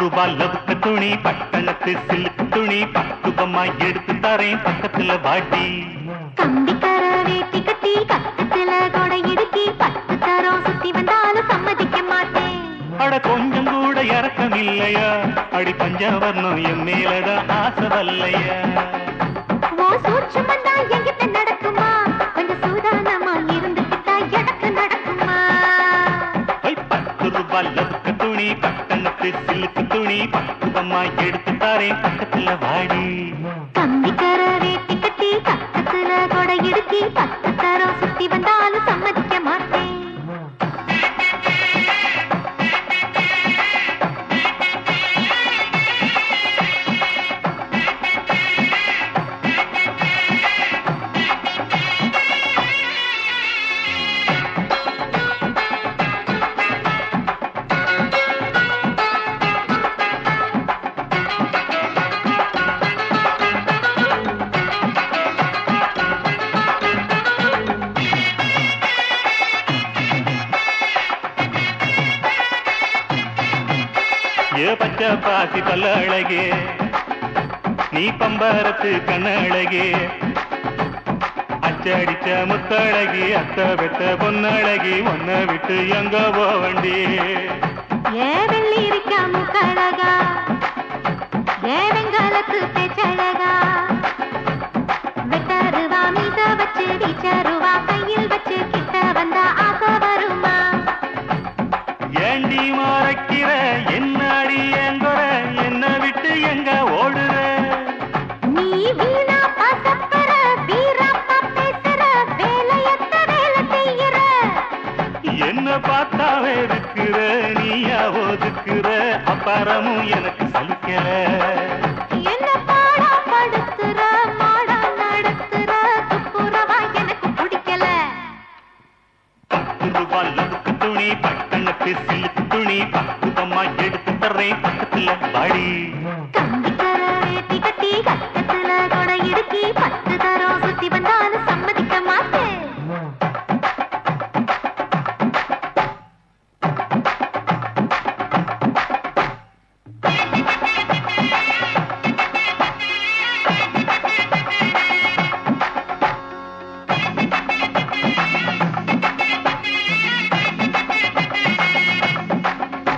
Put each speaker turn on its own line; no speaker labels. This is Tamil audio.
ரூபாய் லவுக்கு துணி பட்டணத்து சிலுக்கு துணி பக்குவமா எடுத்து தரேன் பக்கத்துல வாட்டி.
கம்பிக்கர வேட்டி கட்டி கக்கத்துல கொடை இடுக்கி பத்து தரம். சுத்தி வந்தாலும் சம்மதிக்க மாட்டேன்.
அட கொஞ்சம் கூட இறக்கம் இல்லையா? அடி பஞ்சவர்ணம் என் மேலதான் ஆசை வல்லையா?
ஓ சூட்சுமந்தா என்கிட்ட நடக்குமா? கொஞ்சம் சூதானமா இருந்துக்கிட்டா எனக்கு நடக்குமா?
பத்து ரூபாய் லவுக்கு துணி பட்டணத்து சில்லுக்கு துணி பக்குவமா எடுத்து தாரேன் பக்கத்துல வாடி.
கம்பிக்கர வேட்டி கட்டி பக்கத்துல கொடை இடுக்கி பக்கத்தரம் சுத்தி
வந்தா பச்சை பாசி பல்ல அழகே நீ பம்பரத்து கண்ணழகே. அச்சடிச்ச முத்தழகி அத்த பெத்த பொன்னழகி ஒன்ன விட்டு எங்க போவண்டி அப்பாரமும் எனக்கு சலிக்கல.
என்ன பாடா படுத்துற மாடா நடத்துற துப்புரவா எனக்கு பிடிக்கல.
பத்து ரூபாய் லவுக்கு துணி பட்டணத்து சிலுக்கு துணி எடுத்து தர்றேன் பக்கத்துல வாடி.
வேட்டி கட்டி கக்கத்துல கொடை இடுக்கி பத்து